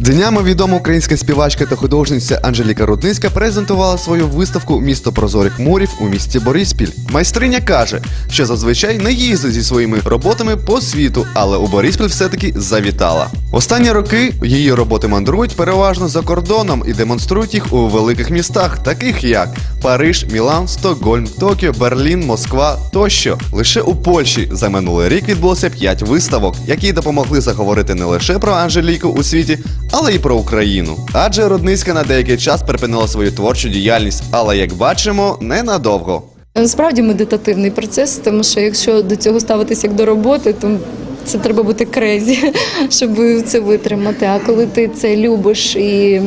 Днями відома українська співачка та художниця Анжеліка Рудницька презентувала свою виставку Місто прозорих мурів у місті Бориспіль. Майстриня каже, що зазвичай не їздить зі своїми роботами по світу, але у Бориспіль все-таки завітала. Останні роки її роботи мандрують переважно за кордоном і демонструють їх у великих містах, таких як Париж, Мілан, Стокгольм, Токіо, Берлін, Москва тощо. Лише у Польщі за минулий рік відбулося 5 виставок, які допомогли заговорити не лише про Анжеліку у світі, але й про Україну. Адже Рудницька на деякий час припинила свою творчу діяльність, але як бачимо, ненадовго. Насправді медитативний процес, тому що якщо до цього ставитися як до роботи, то це треба бути крезі, щоб це витримати. А коли ти це любиш і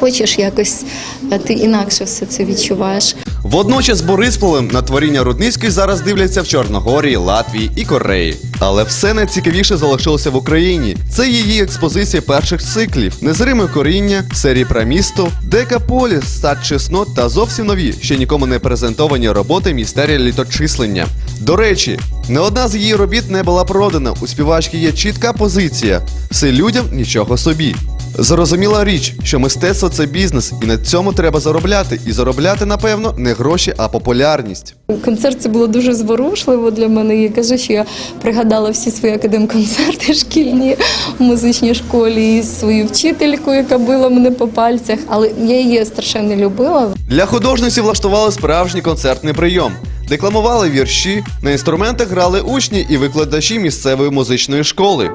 хочеш якось, ти інакше все це відчуваєш. Водночас Борисполем на творіння Рудницької зараз дивляться в Чорногорії, Латвії і Кореї. Але все найцікавіше залишилося в Україні. Це її експозиція перших циклів, незриме коріння, серії про місто, Декаполіс, стат чеснот та зовсім нові, ще нікому не презентовані роботи містерія літочислення. До речі, не одна з її робіт не була продана. У співачки є чітка позиція: все людям нічого собі. Зрозуміла річ, що мистецтво це бізнес, і на цьому треба заробляти. І заробляти, напевно, не гроші, а популярність. Концерт це було дуже зворушливо для мене. Я кажу, що я пригадала всі свої академконцерти шкільні в музичній школі і свою вчительку, яка била мене по пальцях. Але я її страшенно любила. Для художниці влаштували справжній концертний прийом. Декламували вірші, на інструментах грали учні і викладачі місцевої музичної школи.